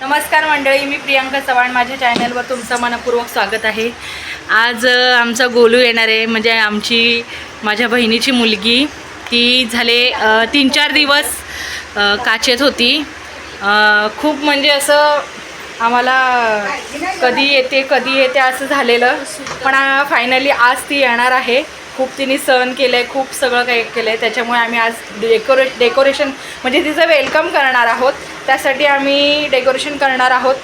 नमस्कार मंडळी मी प्रियांका चव्हाण. माझ्या चॅनलवर तुमचं मनपूर्वक स्वागत आहे. आज आमचा गोलू येणार आहे. म्हणजे आमची माझ्या बहिणीची मुलगी. ती झाले तीन चार दिवस काचेत होती. खूप म्हणजे असं आम्हाला कधी येते कधी येते असं झालेलं. पण फायनली आज ती येणार आहे. खूप तिने सहन केलं आहे खूप सगळं काही केलं आहे त्याच्यामुळे आम्ही आज डेकोरे डेकोरेशन म्हणजे तिचं वेलकम करणार आहोत. त्यासाठी आम्ही डेकोरेशन करणार आहोत.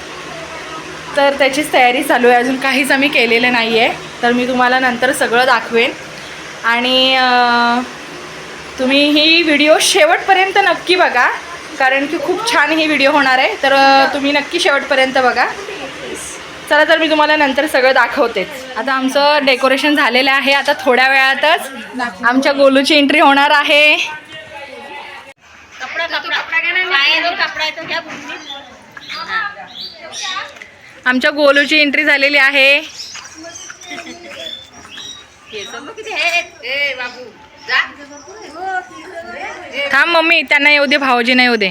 तर त्याचीच तयारी चालू आहे. अजून काहीच आम्ही केलेलं नाही आहे तर मी तुम्हाला नंतर सगळं दाखवेन. आणि तुम्ही ही व्हिडिओ शेवटपर्यंत नक्की बघा. कारण की खूप छान ही व्हिडिओ होणार आहे. तर तुम्ही नक्की शेवटपर्यंत बघा. चला तर मी तुम्हाला नंतर सगळं दाखवतेच. आता आमचं डेकोरेशन झालेलं आहे. आता थोड्या वेळातच आमच्या गोलूची एंट्री होणार आहे. आमच्या गोलूची एंट्री झालेली आहे. थांब मम्मी त्यांना येऊ दे भाऊजी नाही येऊ दे.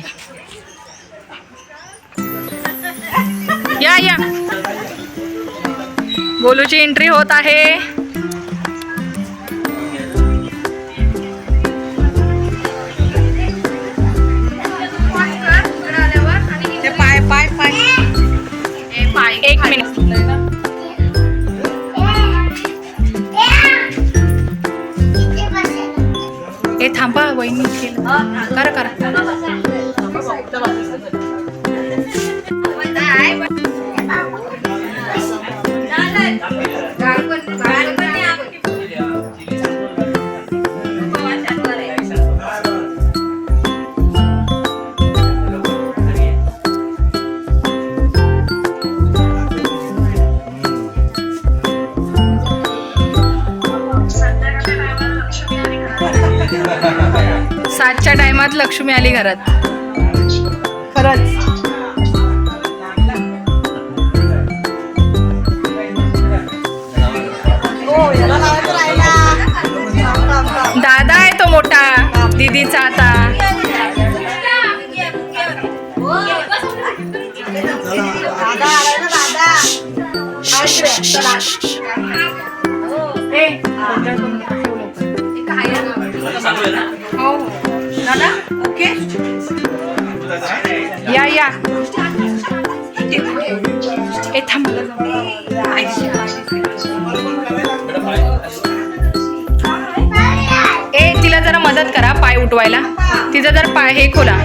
या या. गोलूची एंट्री होत आहे. हे थांबा वहिनी केलं करा करा. सातच्या टायमात लक्ष्मी आली घरात. खरंच. दादा आहे तो मोठा दीदीचा आता. दादा ना. हो. दादा ओके? या या. ए थांब मला जाऊ दे. ए तिला जरा मदत करा पाय उठवायला. तिचा जर पाय हे खोला.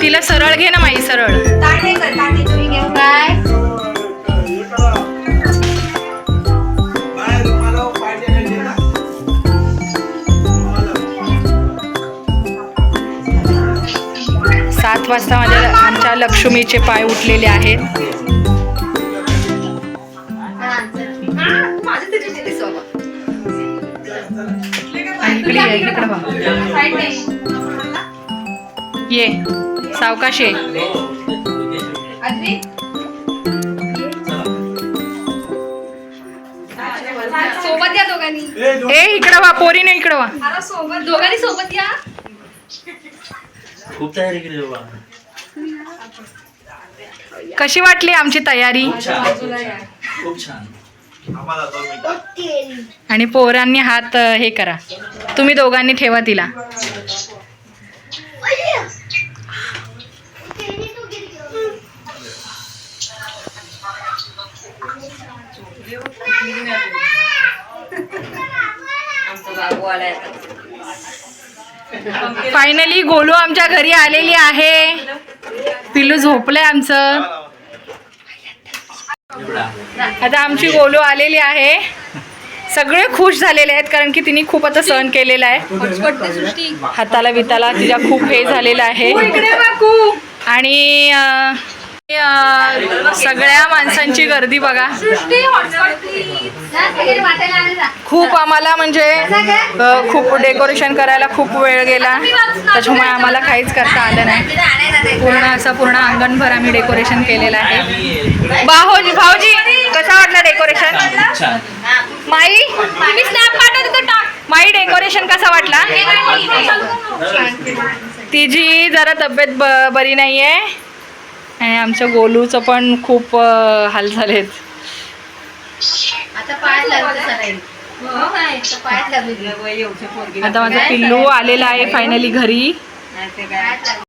तिला सरळ घे ना माई सरळ. काय? वाजता माझ्या आमच्या लक्ष्मीचे पाय उठलेले आहेत. ये, सावकाश ये. सोबत या दोघांनी. ए इकडं वा पोरीने इकडं वा. सोबत दोघांनी सोबत या. खूप तयारी केली बाबा. कशी वाटली आमची तयारी? खूप छान आणि पोरांनी हात हे करा. तुम्ही दोघांनी ठेवा तिला. फायनली गोलू आमच्या घरी आलेली आहे. पिल्लू झोपलंय आमचं. आता आमची गोलू आलेली आहे. सगळे खुश झालेले आहेत कारण की तिने खूप आता सहन केलेला आहे. हाताला बिताला तिच्या खूप हे झालेलं आहे. आणि अं, अं, सगळ्या माणसांची गर्दी बघा. खूप आम्हाला म्हणजे खूप डेकोरेशन करायला खूप वेळ गेला. त्याच्यामुळे आम्हाला काहीच करता आलं नाही. पूर्ण असं पूर्ण अंगणभर आम्ही डेकोरेशन केलेलं आहे. भाऊजी भाऊजी कसा वाटला डेकोरेशन? माई? मी स्नॅप माई डेकोरेशन कसा वाटला? तिची जरा तब्येत ब बरी नाही आहे आणि आमच्या गोलूचं पण खूप हाल झालेत. आता माझा पिल्लू आलेला आहे फायनली घरी.